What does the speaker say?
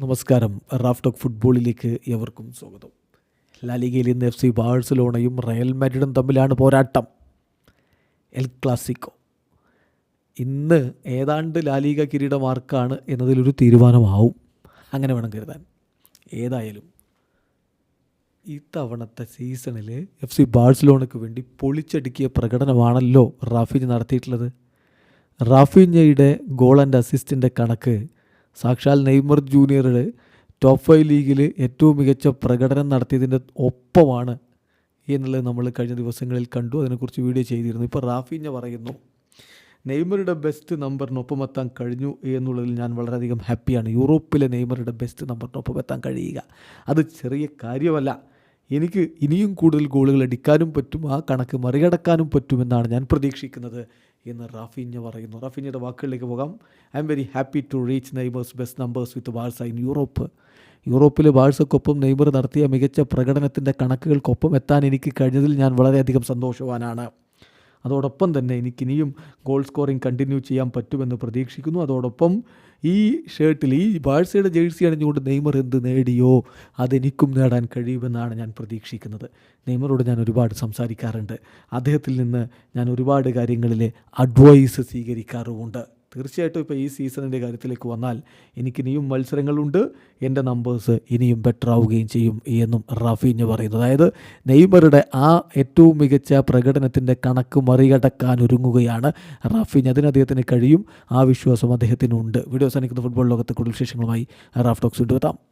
നമസ്കാരം. Raf talk ഫുട്ബോളിലേക്ക് എവർക്കും സ്വാഗതം. ലാലിഗയിൽ ഇന്ന് എഫ് സി ബാഴ്സലോണയും റയൽ മാഡ്രിഡും തമ്മിലാണ് പോരാട്ടം. El Clasico. ഇന്ന് ഏതാണ്ട് ലാലിഗ കിരീടമാർക്കാണ് എന്നതിലൊരു തീരുമാനമാവും. അങ്ങനെ വേണം കരുതാൻ. ഏതായാലും ഇത്തവണത്തെ സീസണിൽ എഫ് സി ബാഴ്സലോണയ്ക്ക് വേണ്ടി പൊളിച്ചടുക്കിയ പ്രകടനമാണല്ലോ റാഫിഞ്ഞ് നടത്തിയിട്ടുള്ളത്. റാഫിഞ്ഞയുടെ ഗോൾ ആൻഡ് അസിസ്റ്റിന്റെ കണക്ക് സാക്ഷാൽ നെയ്മർ ജൂനിയറുടെ ടോപ്പ് ഫൈവ് ലീഗിൽ ഏറ്റവും മികച്ച പ്രകടനം നടത്തിയതിന്റെ ഒപ്പമാണ് എന്നുള്ളത് നമ്മൾ കഴിഞ്ഞ ദിവസങ്ങളിൽ കണ്ടു. അതിനെക്കുറിച്ച് വീഡിയോ ചെയ്തിരുന്നു. ഇപ്പോൾ റാഫിഞ്ഞ പറയുന്നു നെയ്മറുടെ ബെസ്റ്റ് നമ്പറിനൊപ്പം എത്താൻ കഴിഞ്ഞു എന്നുള്ളതിൽ ഞാൻ വളരെയധികം ഹാപ്പിയാണ് യൂറോപ്പിലെ നെയ്മറുടെ ബെസ്റ്റ് നമ്പറിനൊപ്പം എത്താൻ കഴിയുക. അത് ചെറിയ കാര്യമല്ല. എനിക്ക് ഇനിയും കൂടുതൽ ഗോളുകൾ അടിക്കാനും പറ്റും ആ കണക്ക് മറികടക്കാനും പറ്റുമെന്നാണ് ഞാൻ പ്രതീക്ഷിക്കുന്നത് എന്ന് റാഫിഞ്ഞ പറയുന്നു. റാഫിഞ്ഞയുടെ വാക്കുകളിലേക്ക് പോകാം. I'm very happy to reach Neymar's best numbers with Barca in Europe യൂറോപ്പിലെ ബാഴ്സക്കൊപ്പം നെയ്മർ നടത്തിയ മികച്ച പ്രകടനത്തിന്റെ കണക്കുകൾക്കൊപ്പം എത്താൻ എനിക്ക് കഴിഞ്ഞതിൽ ഞാൻ വളരെയധികം സന്തോഷവാനാണ്. അതോടൊപ്പം തന്നെ എനിക്ക് ഇനിയും ഗോൾ സ്കോറിംഗ് കണ്ടിന്യൂ ചെയ്യാൻ പറ്റുമെന്ന് പ്രതീക്ഷിക്കുന്നു. അതോടൊപ്പം ഈ ഷർട്ടിൽ ഈ ബാഴ്സയുടെ ജേഴ്സി അണിഞ്ഞുകൊണ്ട് നെയ്മർ എന്ത് നേടിയോ അതെനിക്കും നേടാൻ കഴിയുമെന്നാണ് ഞാൻ പ്രതീക്ഷിക്കുന്നത്. നെയ്മറോട് ഞാൻ ഒരുപാട് സംസാരിക്കാറുണ്ട്. അദ്ദേഹത്തിൽ നിന്ന് ഞാൻ ഒരുപാട് കാര്യങ്ങളിൽ അഡ്വൈസ് സ്വീകരിക്കാറുമുണ്ട്. തീർച്ചയായിട്ടും ഇപ്പോൾ ഈ സീസണിന്റെ കാര്യത്തിലേക്ക് വന്നാൽ എനിക്ക് ഇനിയും മത്സരങ്ങളുണ്ട്. എന്റെ നമ്പേഴ്സ് ഇനിയും ബെറ്റർ ആവുകയും ചെയ്യും എന്നും റഫീഞ്ഞ് പറയുന്നു. അതായത് നെയ്മറുടെ ആ ഏറ്റവും മികച്ച പ്രകടനത്തിന്റെ കണക്ക് മറികടക്കാൻ ഒരുങ്ങുകയാണ് റഫീഞ്ഞ്. അതിന് അദ്ദേഹത്തിന് കഴിയും. ആ വിശ്വാസം അദ്ദേഹത്തിനുണ്ട്. വീഡിയോസ് അനിക്കുന്ന ഫുട്ബോൾ ലോകത്തെ കൂടുതൽ വിശേഷങ്ങളുമായി റാഫ് ടോക്സ് കൊണ്ടുവെത്താം